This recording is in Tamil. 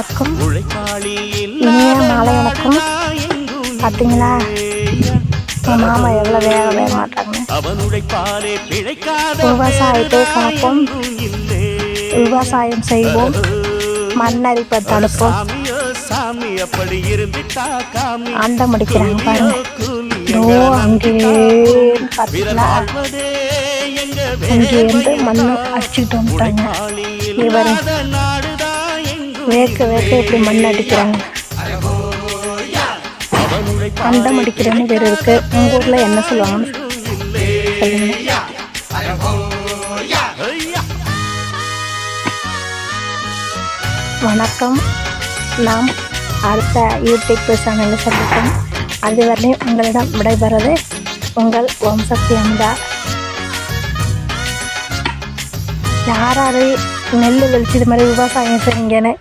எல்லாருக்கும் இனிய மாலை வணக்கம். பார்த்தீங்களா என் மாமா எவ்வளோ வேக வேக மாட்டாங்க விவசாயத்தை காப்போம். விவசாயம் செய்வோம். மண்ணரிப்பை தடுப்போம். அண்டம் அடிக்கிறாங்க பாருங்க. கூலி இதோ அங்கே பார்த்தீங்களா வாழ்வதே எங்க அங்கேருந்து மண் அடிச்சுக்கிட்டு வந்துட்டாங்க. இவர் வேர்க்க வேர்க்க எப்படி மண் அடிக்கிறாங்க. அண்டம் அடிக்கிறேன்னு பேர் இருக்கு. உங்கள் ஊரில் என்ன சொல்லுவாங்க சொல்லுங்க. வணக்கம். நாம் அடுத்த யூடியூப் சேனலில் சந்திப்போம். அதுவரை உங்களிடம் விடைபெறுவது உங்கள் ஓம் சக்தி அமுதா யார் யார் நெல் இது மாதிரி விவசாயம் செய்யுங்கன்னு